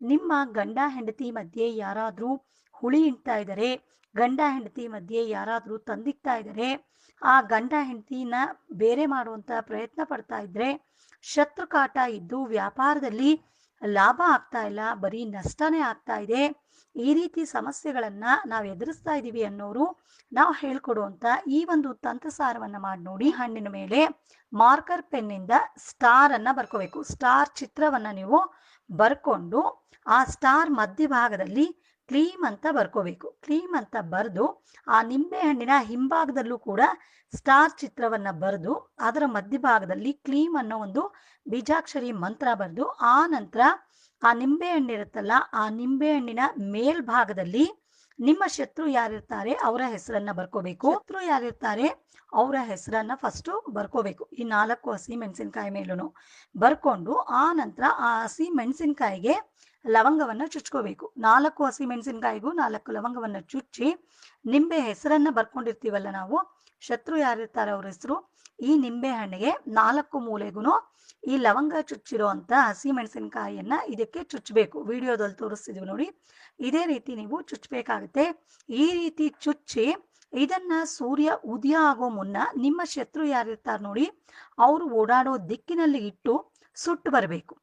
ನಿಮ್ಮ ಗಂಡ ಹೆಂಡತಿ ಮಧ್ಯೆ ಯಾರಾದರೂ ಹುಳಿ ಇಡ್ತಾ ಇದ್ದಾರೆ ಗಂಡ ಹೆಂಡತಿ ಮಧ್ಯೆ ಯಾರಾದರೂ ತಂದಿಕ್ತಾ ಇದ್ದಾರೆ ಆ ಗಂಡ ಹೆಂಡತಿನ ಬೇರೆ ಮಾಡುವಂತ ಪ್ರಯತ್ನ ಪಡ್ತಾ ಇದ್ರೆ ಶತ್ರು ಕಾಟ ಇದ್ದು ವ್ಯಾಪಾರದಲ್ಲಿ ಲಾಭ ಆಗ್ತಾ ಇಲ್ಲ, ಬರೀ ನಷ್ಟನೇ ಆಗ್ತಾ ಇದೆ. ಈ ರೀತಿ ಸಮಸ್ಯೆಗಳನ್ನ ನಾವು ಎದುರಿಸ್ತಾ ಇದ್ದೀವಿ ಅನ್ನೋರು ನಾವು ಹೇಳ್ಕೊಡುವಂತ ಈ ಒಂದು ತಂತ್ರಸಾರವನ್ನ ಮಾಡಿ ನೋಡಿ ಹಣ್ಣಿನ ಮೇಲೆ ಮಾರ್ಕರ್ ಪೆನ್ನಿಂದ ಸ್ಟಾರ್ ಅನ್ನ ಬರ್ಕೋಬೇಕು. ಸ್ಟಾರ್ ಚಿತ್ರವನ್ನ ನೀವು ಬರ್ಕೊಂಡು ಆ ಸ್ಟಾರ್ ಮಧ್ಯಭಾಗದಲ್ಲಿ ಕ್ಲೀಮ್ ಅಂತ ಬರ್ಕೋಬೇಕು. ಕ್ಲೀಮ್ ಅಂತ ಬರೆದು ಆ ನಿಂಬೆ ಹಣ್ಣಿನ ಹಿಂಭಾಗದಲ್ಲೂ ಕೂಡ ಸ್ಟಾರ್ ಚಿತ್ರವನ್ನ ಬರೆದು ಅದರ ಮಧ್ಯಭಾಗದಲ್ಲಿ ಕ್ಲೀಮ್ ಅನ್ನೋ ಒಂದು ಬೀಜಾಕ್ಷರಿ ಮಂತ್ರ ಬರೆದು ಆ ನಂತರ ಆ ನಿಂಬೆ ಹಣ್ಣಿರುತ್ತಲ್ಲ ಆ ನಿಂಬೆ ಹಣ್ಣಿನ ಮೇಲ್ಭಾಗದಲ್ಲಿ ನಿಮ್ಮ ಶತ್ರು ಯಾರಿರ್ತಾರೆ ಅವರ ಹೆಸರನ್ನ ಬರ್ಕೋಬೇಕು. ಶತ್ರು ಯಾರಿರ್ತಾರೆ ಅವರ ಹೆಸರನ್ನ ಫಸ್ಟ್ ಬರ್ಕೋಬೇಕು. ಈ ನಾಲ್ಕು ಹಸಿ ಮೆಣಸಿನಕಾಯಿ ಮೇಲೂ ಬರ್ಕೊಂಡು ಆ ನಂತರ ಆ ಹಸಿ ಮೆಣಸಿನಕಾಯಿಗೆ ಲವಂಗವನ್ನ ಚುಚ್ಕೋಬೇಕು. ನಾಲ್ಕು ಹಸಿ ಮೆಣಸಿನಕಾಯಿಗೂ ನಾಲ್ಕು ಲವಂಗವನ್ನ ಚುಚ್ಚಿ, ನಿಂಬೆ ಹೆಸರನ್ನ ಬರ್ಕೊಂಡಿರ್ತೀವಲ್ಲ ನಾವು, ಶತ್ರು ಯಾರಿರ್ತಾರೆ ಅವ್ರ ಹೆಸರು, ಈ ನಿಂಬೆ ಹಣ್ಣಿಗೆ ನಾಲ್ಕು ಮೂಲೆಗೂ ಈ ಲವಂಗ ಚುಚ್ಚಿರೋ ಅಂತ ಹಸಿ ಮೆಣಸಿನಕಾಯಿಯನ್ನ ಇದಕ್ಕೆ ಚುಚ್ಚಬೇಕು ವಿಡಿಯೋದಲ್ಲಿ ತೋರಿಸ್ತಿದ್ವಿ ನೋಡಿ. ಇದೇ ರೀತಿ ನೀವು ಚುಚ್ಚಬೇಕಾಗುತ್ತೆ ಈ ರೀತಿ ಚುಚ್ಚಿ ಇದನ್ನ ಸೂರ್ಯ ಉದಯ ಆಗೋ ಮುನ್ನ ನಿಮ್ಮ ಶತ್ರು ಯಾರಿರ್ತಾರೆ ನೋಡಿ, ಅವರು ಓಡಾಡೋ ದಿಕ್ಕಿನಲ್ಲಿ ಇಟ್ಟು ಸುಟ್ಟು ಬರಬೇಕು.